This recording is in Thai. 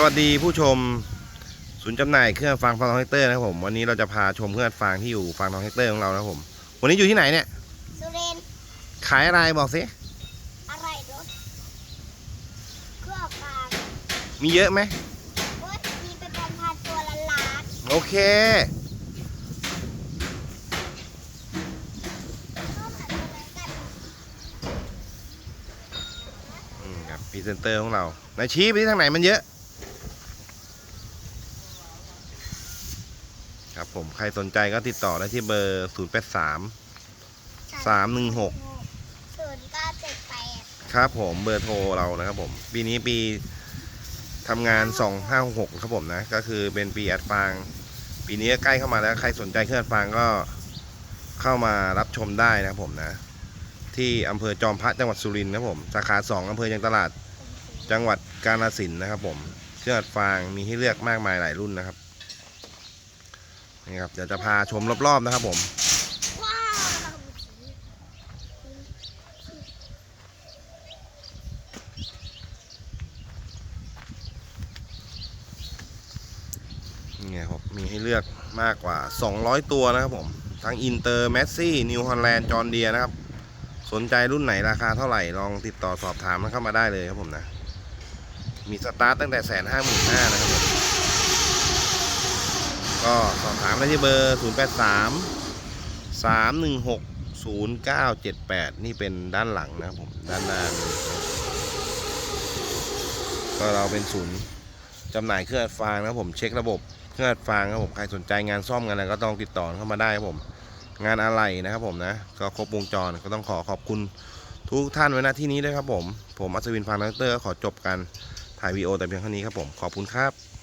สวัสดีผู้ชมศูนย์จำหน่ายเครื่องฟังฟังทองเฮกเตอร์นะครับผมวันนี้เราจะพาชมเครื่องฟังที่อยู่ฟังทองเฮกเตอร์ของเรานะครับผม วันนี้อยู่ที่ไหนเนี่ยสุรินทร์ขายอะไรบอกสิอะไรรถเครื่องกลางมีเยอะไหมรถมีเป็นพันๆตัวละล้านโอเค เข้ามาตัวนั้นกันอืมครับพรีเซนเตอร์ของเราไหนชี้ไปที่ทางไหนมันเยอะ ครับผมใครสนใจก็ติดต่อได้ที่เบอร์ 0 8 3 3 1 6ศูนย์เก้าเจ็ดแปดครับผมเบอร์โทรเรานะครับผม ปีนี้ปีทำงาน 256ครับผมนะ ก็คือเป็นปีอัดฟาง ปีนี้ก็ใกล้เข้ามาแล้วใครสนใจเครื่องอัดฟางก็เข้ามารับชมได้นะครับผมนะ ที่อำเภอจอมพระจังหวัดสุรินทร์นะครับผมสาขา2อำเภอยังตลาดจังหวัดกาฬสินธุ์นะครับผมเครื่องอัดฟางมีให้เลือกมากมายหลายรุ่นนะครับ นี่ครับเดี๋ยวจะพาชมรอบๆนะครับผมนี่ไงครับมีให้เลือกมากกว่า 200 ตัวนะครับผม ทั้งอินเตอร์แมสซี่ นิวฮอลแลนด์ จอร์เดียนะครับ สนใจรุ่นไหนราคาเท่าไหร่ ลองติดต่อสอบถามเข้ามาได้เลยครับผมนะ มีสตาร์ตตั้งแต่แสนห้าหมื่นห้านะครับผม ก็สอบถามได้ที่เบอร์ 0 8 3 3 1 6 0 9 7 8 นี่เป็นด้านหลังนะครับผมด้านหน้านี่ก็เราเป็นศูนย์จำหน่ายเครื่องอัดฟางนะครับผมเช็คระบบเครื่องอัดฟางครับผมใครสนใจงานซ่อมงานอะไรก็ต้องติดต่อเข้ามาได้ครับผมงานอะไรนะครับผมนะก็ครบวงจรก็ต้องขอขอบคุณทุกท่านไว้ณที่นี้ด้วยครับผม ผมอัศวินฟางนักเตอร์ขอจบการถ่ายวีดีโอแต่เพียงเท่านี้ครับผมขอบคุณครับ